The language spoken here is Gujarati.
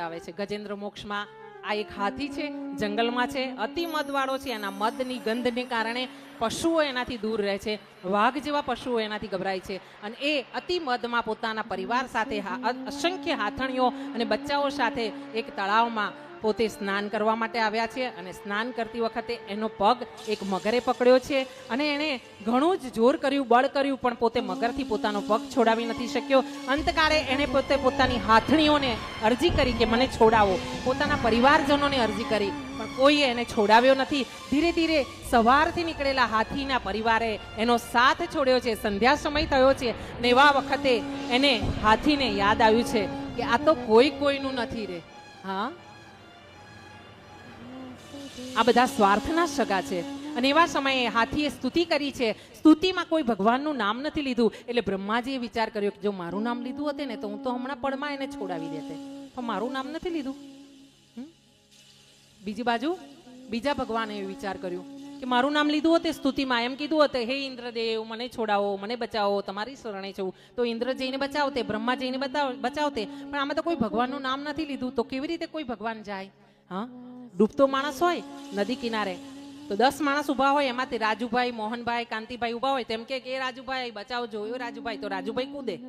આવે છે. ગજેન્દ્ર મોક્ષમાં આ એક હાથી છે, જંગલમાં છે, અતિ મદવાળો છે. એના મદની ગંધને કારણે પશુઓ એનાથી દૂર રહે છે. વાઘ જેવા પશુઓ એનાથી ગભરાય છે. અને એ અતિ મદમાં પોતાના પરિવાર સાથે અસંખ્ય હાથણીઓ અને બચ્ચાઓ સાથે એક તળાવમાં પોતે સ્નાન કરવા માટે આવ્યા છે અને સ્નાન કરતી વખતે એનો પગ એક મગરે પકડ્યો છે અને એણે ઘણું જ જોર કર્યું, બળ કર્યું, પણ પોતે મગરથી પોતાનો પગ છોડાવી નથી શક્યો. અંતકાળે એણે પોતે પોતાની હાથણીઓને અરજી કરી કે મને છોડાવો. પોતાના પરિવારજનોને અરજી કરી, પણ કોઈએ એને છોડાવ્યો નથી. ધીરે ધીરે સવારથી નીકળેલા હાથીના પરિવારે એનો સાથ છોડ્યો છે. સંધ્યા સમય થયો છે ને એવા વખતે એને હાથીને યાદ આવ્યું છે કે આ તો કોઈ કોઈનું નથી રે. હા? આ બધા સ્વાર્થના સગા છે. અને એવા સમયે હાથીએ સ્તુતિ કરી છે. સ્તુતિમાં કોઈ ભગવાનનું નામ નથી લીધું. એટલે બ્રહ્માજીએ વિચાર કર્યો કે જો મારું નામ લીધું હતું ને તો હું તો હમણાં પળમાં એને છોડાવી દેતે. પણ મારું નામ નથી લીધું? બીજી બાજુ બીજા ભગવાને વિચાર કર્યો કે મારું નામ લીધું હતું સ્તુતિમાં. એમ કીધું હતું, હે ઇન્દ્રદેવ, મને છોડાવો, મને બચાવો, તમારી શરણે છું. તો ઇન્દ્ર જઈને બચાવતે, બ્રહ્મા જઈને બચાવતે. પણ આમાં તો કોઈ ભગવાનનું નામ નથી લીધું. તો કેવી રીતે કોઈ ભગવાન જાય? હા? ડૂબતો માણસ હોય, નદી કિનારે. તો દસ માણસ ઊભા હોય, એમાંથી રાજુભાઈ, મોહનભાઈ, કાંતિભાઈ ઊભા હોય, તેમ કે કે રાજુભાઈ, બચાવ જોયો રાજુભાઈ, તો રાજુભાઈ કૂદે.